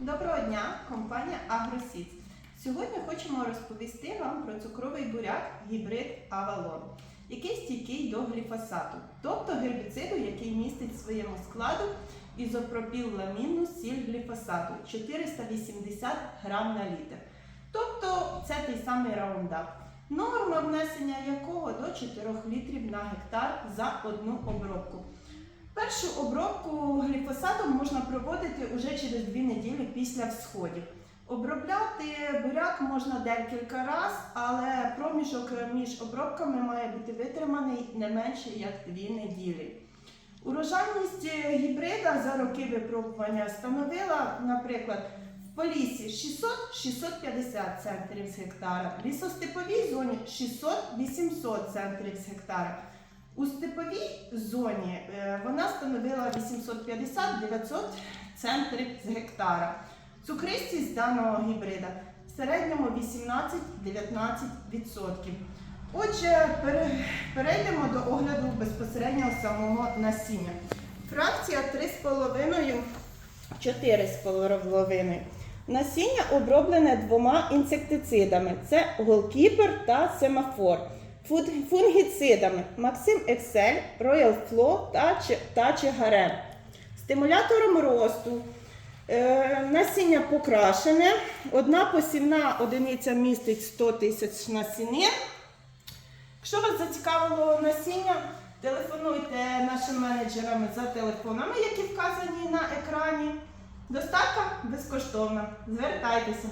Доброго дня, компанія Агросіц. Сьогодні хочемо розповісти вам про цукровий буряк гібрид Авалон, який стійкий до гліфосату, тобто гербіциду, який містить в своєму складу ізопропілламінну сіль гліфосату 480 грам на літр. Тобто це той самий раундап. Норма внесення якого до 4 літрів на гектар за одну обробку. Першу обробку гліфосатом можна проводити уже через 2 неділі після всходів. Обробляти буряк можна декілька разів, але проміжок між обробками має бути витриманий не менше як 2 неділі. Урожайність гібрида за роки випробування становила, наприклад, в Полісі 600-650 центрів з гектара, в лісостеповій зоні 600-800 центрів з гектара. У степовій зоні е, вона становила 850-900 центрів з гектара. Цукристість даного гібрида в середньому 18-19%. Отже, перейдемо до огляду безпосередньо самого насіння. Фракція 3,5-4,5. Насіння оброблене двома інсектицидами: це голкіпер та семафор. Фунгіцидами Максим Ексель, Royal Flow та, Чи- Чигарем. Стимулятором росту. Е, насіння покрашене. Одна посівна одиниця містить 100 тисяч насінин. Якщо вас зацікавило насіння, телефонуйте нашим менеджерам за телефонами, які вказані на екрані. Доставка безкоштовна. Звертайтеся.